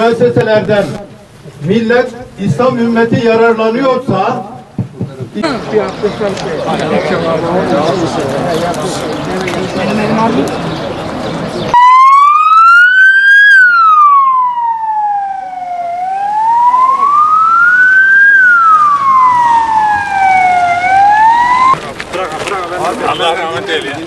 müesseselerden millet, İslam ümmeti yararlanıyorsa Allah rahmet eylesin.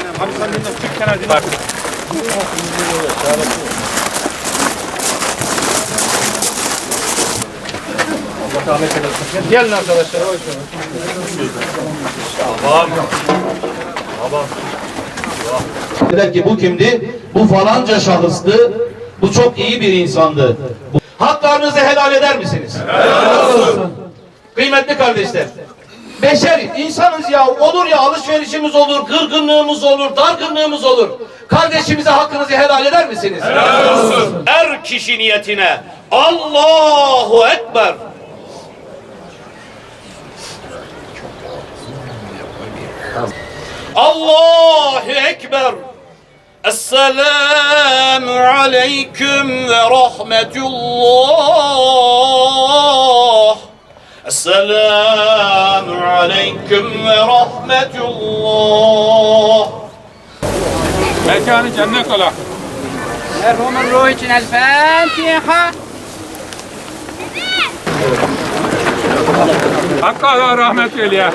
Gelin arkadaşlar. Der ki bu kimdi? Bu falanca şahıstı. Bu çok iyi bir insandı. Bu- Haklarınızı helal eder misiniz? Helal olsun. Kıymetli kardeşler. Beşer, insanız ya. Olur ya alışverişimiz olur, kırgınlığımız olur, dargınlığımız olur. Kardeşimize hakkınızı helal eder misiniz? Helal olsun. Er kişi niyetine Allahu Ekber. الله أكبر. السلام عليكم ورحمة الله. السلام عليكم ورحمة الله. مكان جنة الله مرحوم الروح الفاتحة Hakkı Allah rahmet eyle.